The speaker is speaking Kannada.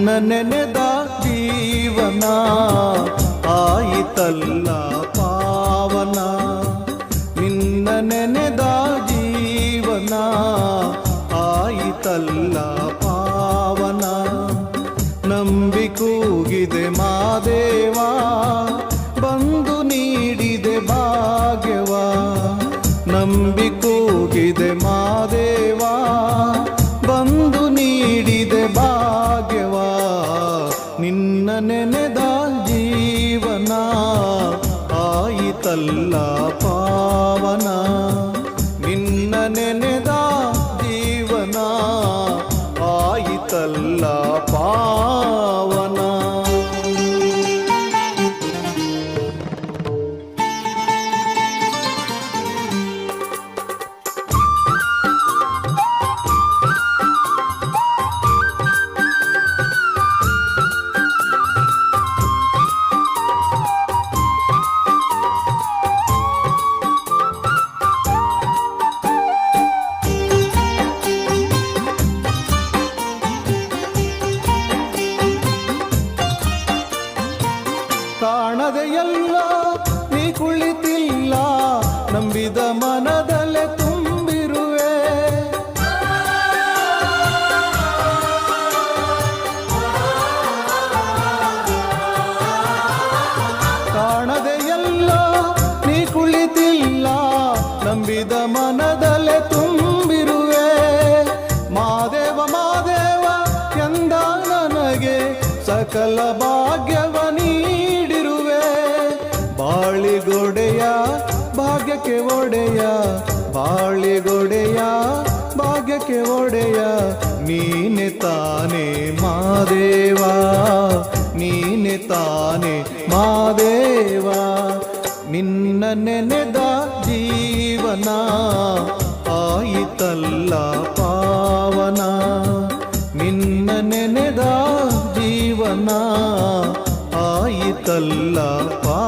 ನಿನ್ನ ನೆನೆದ ಜೀವನ ಆಯಿತಲ್ಲ ಪಾವನ. ನಿನ್ನ ನೆನೆದ ಜೀವನ ಆಯಿತಲ್ಲ ಪಾವನ. ನಂಬಿ ಕೂಗಿದೆ ಬಂದು ನೀಡಿದೆ ಭಾಗ್ಯವ. ನಂಬಿ ನೆನೆದ ಜೀವನ ಆಯಿತಲ್ಲ ಪಾವನ ನಿನ್ನ ನೆನೆದ ಜೀವನ ಆಯಿತಲ್ಲ ಪಾವನ ಕಾಣದೆ ಎಲ್ಲ ನೀ ಕುಳಿತಿಲ್ಲ, ನಂಬಿದ ಮನದಲ್ಲೇ ತುಂಬಿರುವೆ. ಕಾಣದೆಯಲ್ಲ, ನೀ ಕುಳಿತಿಲ್ಲ, ನಂಬಿದ ಮನದಲ್ಲೇ ತುಂಬಿರುವೆ. ಮಾದೇವ ಮಾದೇವ, ಎಂದ ನನಗೆ ಸಕಲ ಭಾಗ್ಯವ ನೀಡಿರುವೆ ಬಾಳಿಗೊಡೆಯ, ಭಾಗ್ಯಕ್ಕೆ ಒಡೆಯ. ಬಾಳಿಗೊಡೆಯ, ಭಾಗ್ಯಕ್ಕೆ ಒಡೆಯ. ನೀನೆ ತಾನೆ ಮಾದೇವ, ನೀನೆ ತಾನೆ ಮಾದೇವ. ನಿನ್ನ ನೆನೆದ ಜೀವನ ಆಯಿತಲ್ಲ ಪಾವನ. ನಿನ್ನ ನೆನೆದ ಜೀವನ పాయి తల్లా పా